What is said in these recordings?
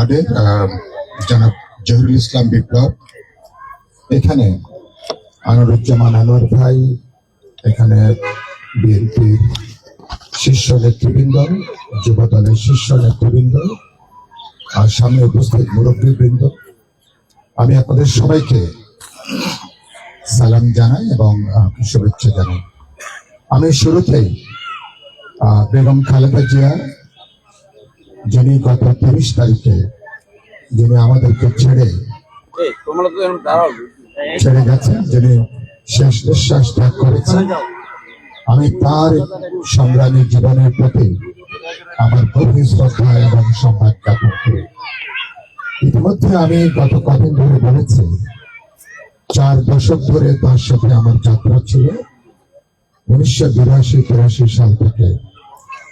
আহ, জনাব জহুরুল ইসলাম বিপ্লব। এখানে আনোয়ারুজ্জামান আনোয়ার ভাই এখানে বিএনপির শীর্ষ নেতৃবৃন্দ যুব দলের শীর্ষ নেতৃবৃন্দ আর সামনে উপস্থিত মুরব্বীবৃন্দ। আমি আপনাদের সবাইকে সালাম জানাই এবং শুভেচ্ছা জানাই। আমি শুরুতেই বেগম খালেদা জিয়া যিনি গত তিরিশ তারিখে যিনি আমাদেরকে ছেড়ে ছেড়ে গেছেন যিনি শেষ নিঃশ্বাস ত্যাগ করেছেন আমি তার সংগ্রামী জীবনের প্রতি আমার গভীর শ্রদ্ধা এবং সম্মান জ্ঞাপন করি। ইতিমধ্যে আমি গত কদিন ধরে বলেছি চার দশক ধরে তার সাথে আমার যাত্রা ছিল। উনিশশো বিরাশি তিরাশি সাল থেকে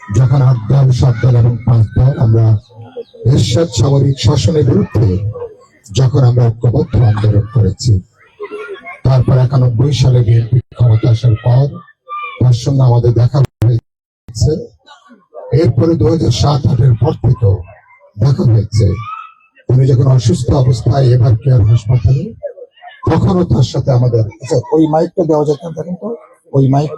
যখন আট দল সাত দল এবং পাঁচ দল আমরা এরশাদ সামরিক শাসনের বিরুদ্ধে যখন আমরা ঐক্যবদ্ধ আন্দোলন করেছি তারপর একানব্বই সালে বিএনপি ক্ষমতা আসার পর তার সঙ্গে আমাদের দেখা হয়েছে। এরপরে দু হাজার সাত আটের পর থেকেও দেখা হয়েছে তিনি যখন অসুস্থ অবস্থায় এবার কেয়ার হাসপাতালে তখনও তার সাথে আমাদের আচ্ছা, ওই মাইকটা দেওয়া যেত না দেখেন তো। ওই মাইক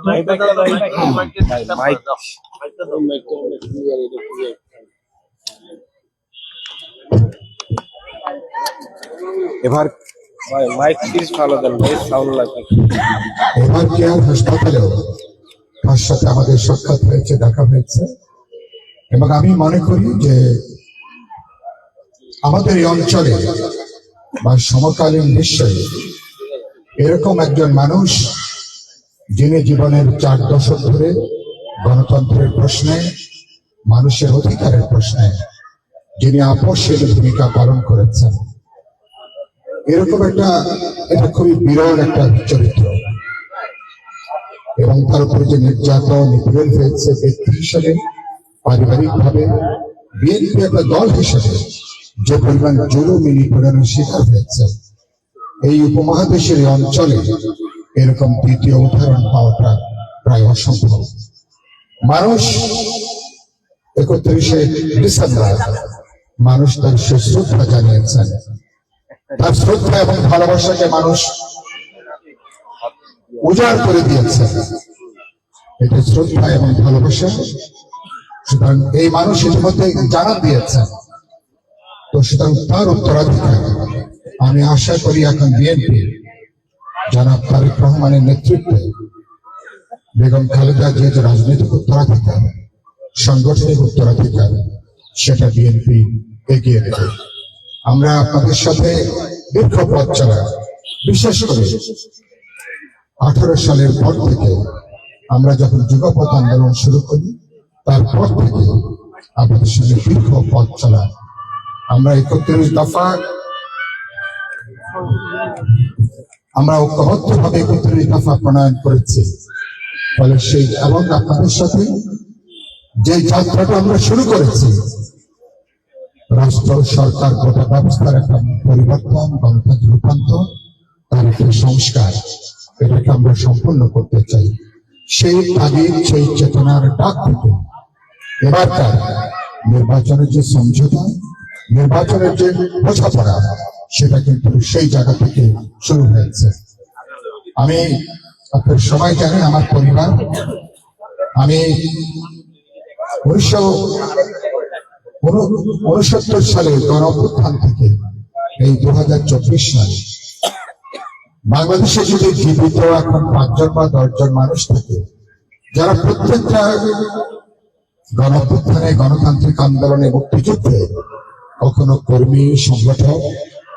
এবার মাইক প্লিজ ভালো দেন ভাই সাউন্ড লাগবে। এবার কেয়ার হাসপাতালেও তার সাথে আমাদের সাক্ষাৎ হয়েছে দেখা হয়েছে? এবং আমি মনে করি যে আমাদের এই অঞ্চলে বা সমকালীন বিশ্বে এরকম একজন মানুষ যিনি জীবনের চার দশক ধরে গণতন্ত্রের প্রশ্নে, মানুষের অধিকারের প্রশ্নে, যিনি আপসের ভূমিকা পালন করেছেন। এরকম একটা, এটা খুবই বিরল একটা চরিত্র। এবং তার উপরে যে নির্যাতন, নিপীড়ন হয়েছে ব্যক্তি হিসেবে পারিবারিক ভাবে বিএনপি একটা দল হিসেবে, যে পরিমাণ জুলুমি নিপীড়নের শিকার হয়েছে। এই উপমহাদেশের অঞ্চলে এরকম দ্বিতীয় উদাহরণ পাওয়াটা প্রায় অসম্ভব। মানুষ একত্রিশে ডিসেম্বর, মানুষ তার শ্রদ্ধা জানিয়েছেন। তার শ্রদ্ধা এবং ভালোবাসাকে মানুষ উজাড় করে দিয়েছে। এটা শ্রদ্ধা এবং ভালোবাসা। সুতরাং এই মানুষ ইতিমধ্যে জানা দিয়েছেন। তো সুতরাং তার উত্তরাধিকার। আমি আশা করি এখন বিএনপি জনাব তারেক রহমানের নেতৃত্বে বেগম খালেদা জিয়া যে রাজনৈতিক উত্তরাধিকার, সাংগঠনিক উত্তরাধিকার, সেটা বিএনপি এগিয়ে দেবে আমরা আপনাদের সাথে দীর্ঘ পথ চলা, বিশেষ করে আঠারো সালের পর থেকে আমরা যখন যুগপথ আন্দোলন শুরু করি, তারপর থেকে আপনাদের সঙ্গে দীর্ঘ পথ চলা। আমরা একত্রিশ দফা আমরা ঐক্যবদ্ধ ভাবে একত্রিশ দফা প্রণয়ন করেছি। ফলে সেই এবং আপনাদের সাথে যে যাত্রাটা আমরা শুরু করেছি, রাষ্ট্র, সরকার, গোটা ব্যবস্থার একটা পরিবর্তন, গণতন্ত্র রূপান্তর তার একটা সংস্কার, এটাকে আমরা সম্পূর্ণ করতে চাই। সেই তাগিদ সেই চেতনার ডাক থেকে। এবারকার নির্বাচনের যে সমঝোতা, নির্বাচনের যে বোঝাপড়া সেটা কিন্তু সেই জায়গা থেকে শুরু হয়েছে। আমি আপনার সবাই জানেন, আমার পরিবার। আমি উনিশশো উনসত্তর সালে গণ অভ্যুত্থান থেকে এই দু হাজার সাল বাংলাদেশে যদি জীবিত এখন পাঁচজন বা দশজন মানুষ থাকে, যারা প্রত্যেকটা গণ অভ্যুত্থানে গণতান্ত্রিক আন্দোলনে মুক্তিযুদ্ধে কখনো কর্মী, সংগঠক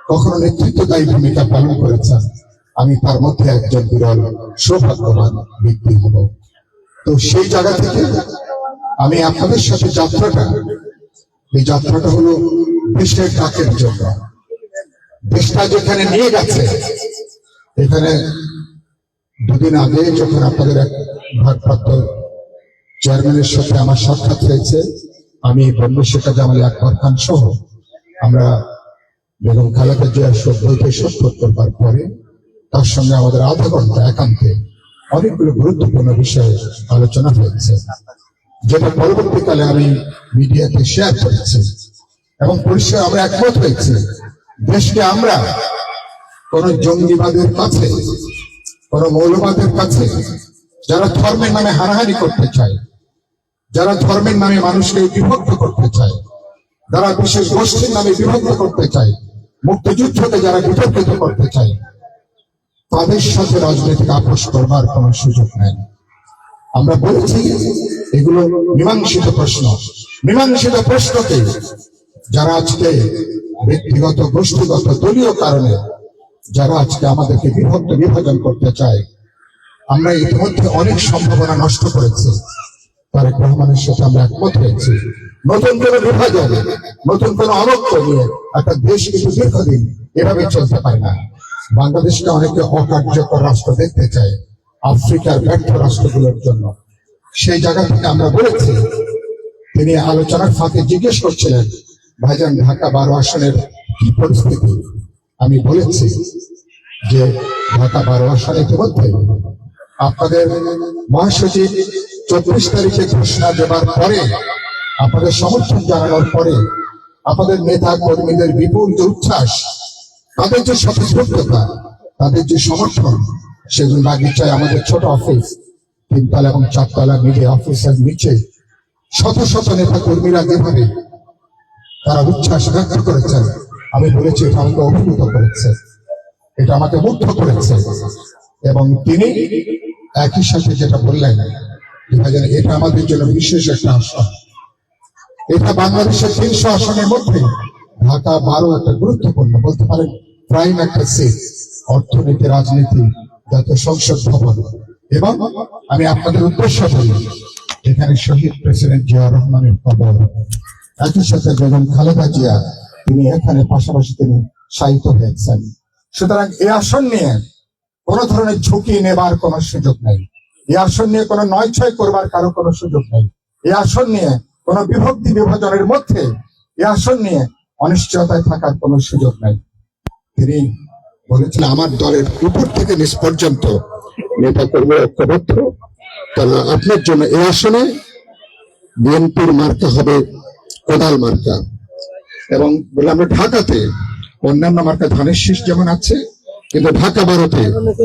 কখনো নেতৃত্বদায়ী ভূমিকা পালন করেছেন। আমি তার মধ্যে একজন বিরল, সৌভাগ্যবান ব্যক্তি হব। তো সেই জায়গা থেকে আমি আপনাদের সাথে যাত্রাটা, এই যাত্রাটা হলো দেশের ডাকের জন্য। দেশটা যেখানে নিয়ে গেছে, এখানে দুদিন আগে যখন আপনাদের এক ভারপ্রাপ্ত চেয়ারম্যানের সাথে আমার সাক্ষাৎ হয়েছে, আমি বন্য শেখা জামাল আকবর খান সহ আমরা বেগম খালেদা জিয়ার সভ্যকে সত্তর করবার পরে তার সঙ্গে আমাদের আধা ঘণ্টা একান্তে অনেকগুলো গুরুত্বপূর্ণ বিষয়ে আলোচনা হয়েছে। যেটা পরবর্তীকালে আমি মিডিয়াতে শেয়ার করেছি এবং পরিষ্কার আমরা একমত হয়েছি, দেশকে আমরা কোন জঙ্গিবাদের কাছে, কোন মৌলবাদের কাছে, যারা ধর্মের নামে হানাহানি করতে চায়, যারা ধর্মের নামে মানুষকে বিভক্ত করতে চায়, যারা বিশেষ গোষ্ঠীর নামে বিভক্ত করতে চায় মুক্তিযুদ্ধকে যারা বিতর্কিত করতে চায়, তাদের সাথে রাজনৈতিক আপোষ করবার কোন সুযোগ নেই। আমরা বলেছি, এগুলো মীমাংসিত প্রশ্ন। মীমাংসিত প্রশ্নকে যারা আজকে ব্যক্তিগত, গোষ্ঠীগত, দলীয় কারণে যারা আজকে আমাদেরকে বিভক্ত বিভাজন করতে চায়, আমরা ইতিমধ্যে অনেক সম্ভাবনা নষ্ট করেছি। তারেক রহমানের সাথে আমরা একমত হয়েছি। নতুন কোন বিভাজন, নতুন কোন অনক্য নিয়ে একটা দেশ কিন্তু দীর্ঘদিন এভাবে চলতে পারে না। বাংলাদেশকে অনেকে অকার্যকর রাষ্ট্র দেখতে চায়, আফ্রিকার ব্যর্থ রাষ্ট্রগুলোর জন্য। সেই জায়গা থেকে আমরা বলেছি, তিনি আলোচনার ফাঁকে জিজ্ঞেস করছিলেন, ভাইজান, ঢাকা বারো আসনের কি পরিস্থিতি? আমি বলেছি যে, ঢাকা বারো আসনে ইতিমধ্যে আপনাদের মহাসচিব চব্বিশ তারিখে ঘোষণা দেবার পরে, আপনাদের সমর্থন জানানোর পরে, আপনাদের নেতা কর্মীদের বিপুল যে উচ্ছ্বাস, তাদের যে স্বতঃস্ফূর্ততা, তাদের যে সমর্থন, সেগুলো বাগিচায় আমাদের ছোট অফিস, তিনতলা এবং চারতলা মিলে অফিসের নিচে শত শত নেতা কর্মীরা যেভাবে তারা উচ্ছ্বাস ব্যক্ত করেছেন আমি বলেছি এটা আমাকে অভিভূত করেছে, এটা আমাকে মুগ্ধ করেছে, এবং তিনি একই সাথে যেটা বললেন এটা আমাদের জন্য বিশেষ একটা আসন। এটা বাংলাদেশের তিনশো আসনের মধ্যে ঢাকা বারো একটা গুরুত্বপূর্ণ, বলতে পারেন প্রাইম একটা সিট অর্থনীতি, রাজনীতি, জাতীয় সংসদ ভবন। এবং আমি আপনাদের উদ্দেশ্য বলি, এখানে শহীদ প্রেসিডেন্ট জিয়া রহমানের কবর। একই সাথে বেগম খালেদা জিয়া, তিনি এখানে পাশাপাশি তিনি শায়িত হয়েছেন। সুতরাং এই আসন নিয়ে কোন ধরনের ঝুঁকি নেবার কোনো সুযোগ নেই। এই আসন নিয়ে কোনো নয় ছয় করবার কারও কোনো সুযোগ নেই। এই আসন নিয়ে কোনো বিভক্তি বিভাজনের মধ্যে এই আসন নিয়ে অনিশ্চয়তায় থাকার কোনো সুযোগ নেই। তিনি বলেছিলেন, আমার দলের উপর থেকে নিচ পর্যন্ত নেতা কর্মী ঐক্যবদ্ধ। তারা আপনার জন্য এই আসনে বিএনপির মার্কা হবে কোদাল মার্কা। এবং বললাম ঢাকাতে অন্যান্য মার্কা ধানের শীষ যেমন আছে, কিন্তু ঢাকা ভারতে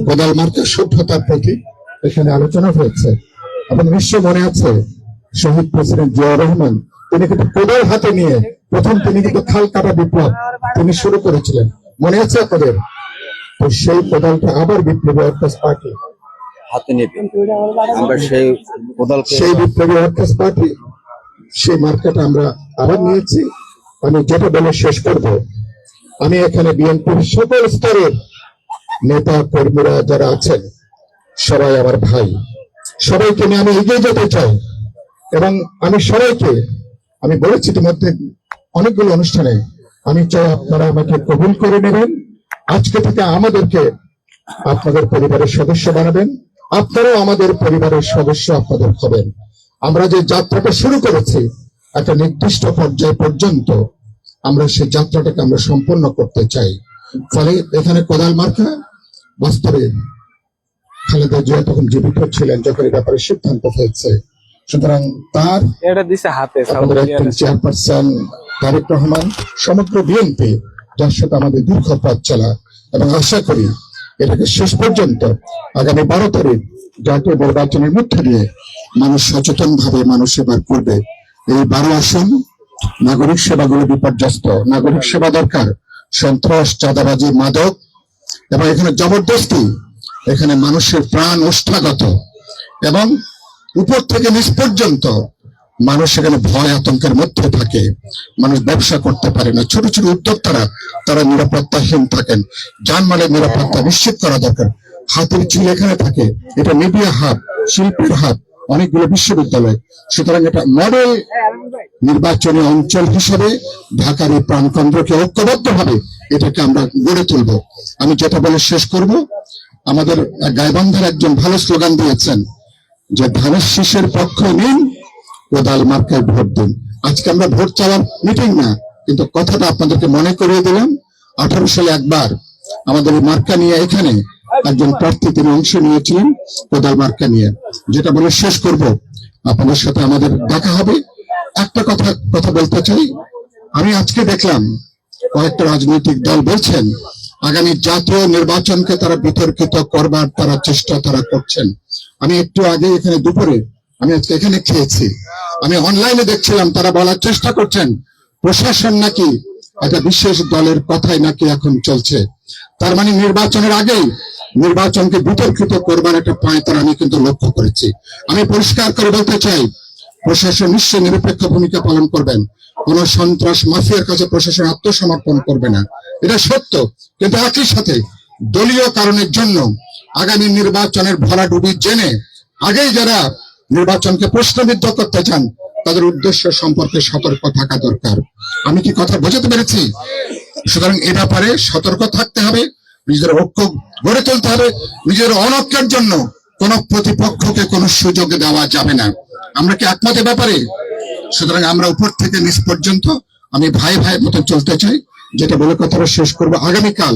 কোদাল মার্কা সভ্যতার প্রতি এখানে আলোচনা হয়েছে। এবং নিশ্চয় মনে আছে শহীদ প্রেসিডেন্ট জিয়া রহমান তিনি কিন্তু কোদাল হাতে নিয়ে প্রথম তিনি কিন্তু খাল কাটা বিপ্লব তিনি শুরু করেছিলেন। মনে আছে আপনাদের? তো সেই কোদালটা আবার বিপ্লবী অর্থাৎ পার্টি। হাতে নেবে আমরা সেই কোদালকে সেই বিপ্লবী অর্থাৎ পার্টি সেই মার্কাটা আমরা আবার নিয়েছি। আমি যেটা বলে শেষ করব আমি এখানে বিএনপির সকল স্তরের নেতা কর্মীরা যারা আছেন সবাই আমার ভাই। সবাইকে নিয়ে আমি এগিয়ে যেতে চাই। এবং আমি সবাইকে, আমি বলেছি ইতিমধ্যে অনেকগুলো অনুষ্ঠানে, আমি চাই আপনারা আমাকে কবুল করে নেবেন। আজকে থেকে আমাদেরকে আপনাদের পরিবারের সদস্য বানাবেন। আপনারাও আমাদের পরিবারের সদস্য আপনাদের হবেন। আমরা যে যাত্রাটা শুরু করেছি, একটা নির্দিষ্ট পর্যায় পর্যন্ত আমরা সেই যাত্রাটাকে আমরা সম্পন্ন করতে চাই। ফলে এখানে কোদাল মার্কা, বাস্তবে খালেদা জিয়া তখন জীবিত ছিলেন যখন এই ব্যাপারে সিদ্ধান্ত হয়েছে। সুতরাং তার এটা দিছে হাতে চেয়ারপারসন তারেক রহমান সমগ্র বিএনপি যার সাথে আমাদের দীর্ঘ পথ চলা। এবং আশা করি এটাকে শেষ পর্যন্ত আগামী বারো তারিখ জাতীয় নির্বাচনের মধ্যে দিয়ে মানুষ সচেতন ভাবে মানুষ এবার করবে। এই বারো আসন নাগরিক সেবাগুলো বিপর্যস্ত। নাগরিক সেবা দরকার। সন্ত্রাস চাঁদাবাজি মাদক। এবং এখানে জবরদস্তি এখানে মানুষের প্রাণ ওষ্ঠাগত এবং উপর থেকে নিচ পর্যন্ত মানুষ সেখানে ভয় আতঙ্কের মধ্যে থাকে। মানুষ ব্যবসা করতে পারে না। ছোট ছোট উদ্যোক্তারা, তারা নিরাপত্তাহীন থাকেন। যানমালের নিরাপত্তা নিশ্চিত করা দরকার। হাতের চুল এখানে থাকে। এটা মিডিয়া হাব শিল্পের হাব অনেকগুলো বিশ্ববিদ্যালয়। সুতরাং এটা মডেল নির্বাচনী অঞ্চল হিসেবে ঢাকার এই প্রাণকেন্দ্রকে ঐক্যবদ্ধভাবে এটাকে আমরা গড়ে তুলব। আমি যেটা বলে শেষ করব আমাদের গাইবান্ধার একজন ভালো স্লোগান দিয়েছেন যে ধানের শীষের পক্ষ নিন কোদাল মার্কায় ভোট দিন। আজকে আমরা ভোট চাওয়ার মিটিং না, কিন্তু কথাটা আপনাদেরকে মনে করিয়ে দিলাম। আঠারো সালে একবার আমাদের মার্কা নিয়ে এখানে একজন প্রার্থী তিনি অংশ নিয়েছিলেন, কোদাল মার্কা নিয়ে। যেটা বলে শেষ করব। আপনাদের সাথে আমাদের দেখা হবে। একটা কথা কথা বলতে চাই। আমি আজকে দেখলাম কয়েকটা রাজনৈতিক দল বলছেন আগামী জাতীয় নির্বাচনকে তারা বিতর্কিত করবার তারা চেষ্টা তারা করছেন। আমি একটু আগে এখানে দুপুরে আমি এখানে খেয়েছি। আমি অনলাইনে দেখছিলাম, তারা বলার চেষ্টা করছেন, প্রশাসন নাকি একটা বিশেষ দলের কথাই নাকি এখন চলছে। তার মানে নির্বাচনের আগেই নির্বাচনকে বিতর্কিত করবার একটা পায়তার আমি কিন্তু লক্ষ্য করেছি। আমি পরিষ্কার করে বলতে চাই, প্রশাসন নিশ্চয় নিরপেক্ষ ভূমিকা পালন করবেন। কোন সন্ত্রাস মাফিয়ার কাছে প্রশাসন আত্মসমর্পণ করবে না। এটা সত্য, কিন্তু একই সাথে দলীয় কারণের জন্য আগামী নির্বাচনের ভরাডুবি জেনে আগেই যারা নির্বাচনকে প্রশ্নবিদ্ধ করতে চান, তাদের উদ্দেশ্য সম্পর্কে সতর্ক থাকা দরকার। আমি কি কথা বোঝাতে পেরেছি? সুতরাং এ ব্যাপারে সতর্ক থাকতে হবে, নিজের ঐক্য গড়ে তুলতে হবে, নিজের অনৈক্যের জন্য কোন প্রতিপক্ষকে কোন সুযোগ দেওয়া যাবে না। আমরা কি একমত ব্যাপারে? সুতরাং আমরা উপর থেকে নিচ পর্যন্ত আমি ভাই ভাই মতন চলতে চাই। যেটা বলে কথাটা শেষ করব। আগামীকাল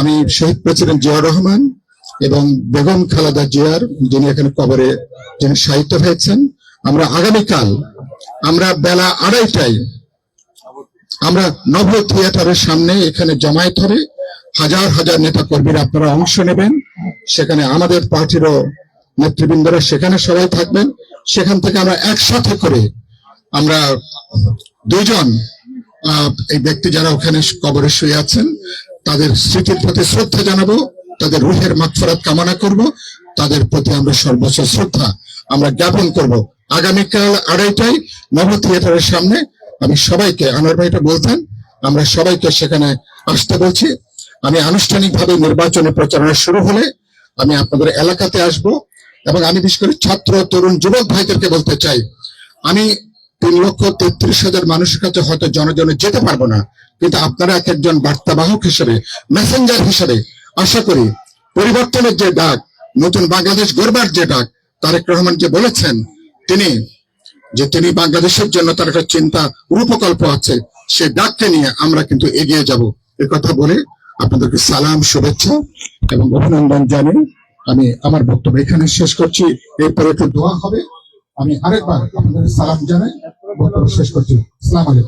আমি শহীদ প্রেসিডেন্ট জিয়াউর রহমান এবং বেগম খালেদা জিয়ার, যিনি এখানে কবরে যিনি সাহিত্য হয়েছেন, আমরা আগামীকাল, আমরা বেলা আড়াইটায়, আমরা নব থিয়েটারের সামনে এখানে জমায়েত হবে। হাজার হাজার নেতা কর্মীরা আপনারা অংশ নেবেন। সেখানে আমাদের পার্টিরও নেতৃবৃন্দরা সেখানে সবাই থাকবেন। সেখান থেকে আমরা একসাথে করে আমরা আহ, এই ব্যক্তি যারা ওখানে কবরে শুয়ে আছেন তাদের স্মৃতির প্রতি শ্রদ্ধা জানাব তাদের রুহের মাগফিরাত কামনা করব তাদের প্রতি আমরা সর্বোচ্চ শ্রদ্ধা আমরা জ্ঞাপন করব। আগামীকাল আড়াইটায় নব থিয়েটারের সামনে আমি সবাইকে আনোয়ার ভাইটা বলতেন আমরা সবাইকে সেখানে আসতে বলছি। আমি আনুষ্ঠানিকভাবে নির্বাচনী প্রচারণা শুরু হলে আমি আপনাদের এলাকাতে আসব এবং আমি বিশেষ করে ছাত্র তরুণ যুবক ভাইদেরকে বলতে চাই। আমি তিন লক্ষ তেত্রিশ হাজার মানুষের কাছে হয়তো জনজনে যেতে পারব না। কিন্তু আপনারা এক একজন বার্তাবাহক হিসেবে মেসেঞ্জার হিসেবে আশা করি পরিবর্তনের যে ডাক, নতুন বাংলাদেশ গড়বার যে ডাক, তারেক রহমান যে বলেছেন, তিনি যে তিনি বাংলাদেশের জন্য তার একটা চিন্তা রূপকল্প আছে, সে ডাককে নিয়ে আমরা কিন্তু এগিয়ে যাব। এ কথা বলে আপনাদেরকে সালাম, শুভেচ্ছা এবং অভিনন্দন জানিয়ে আমি আমার বক্তব্য এখানে শেষ করছি। এরপরে একটু দোয়া হবে। আমি আরেকবার আপনাদের সালাম জানাই। বক্তব্য শেষ করছি। আসসালাম আলাইকুম।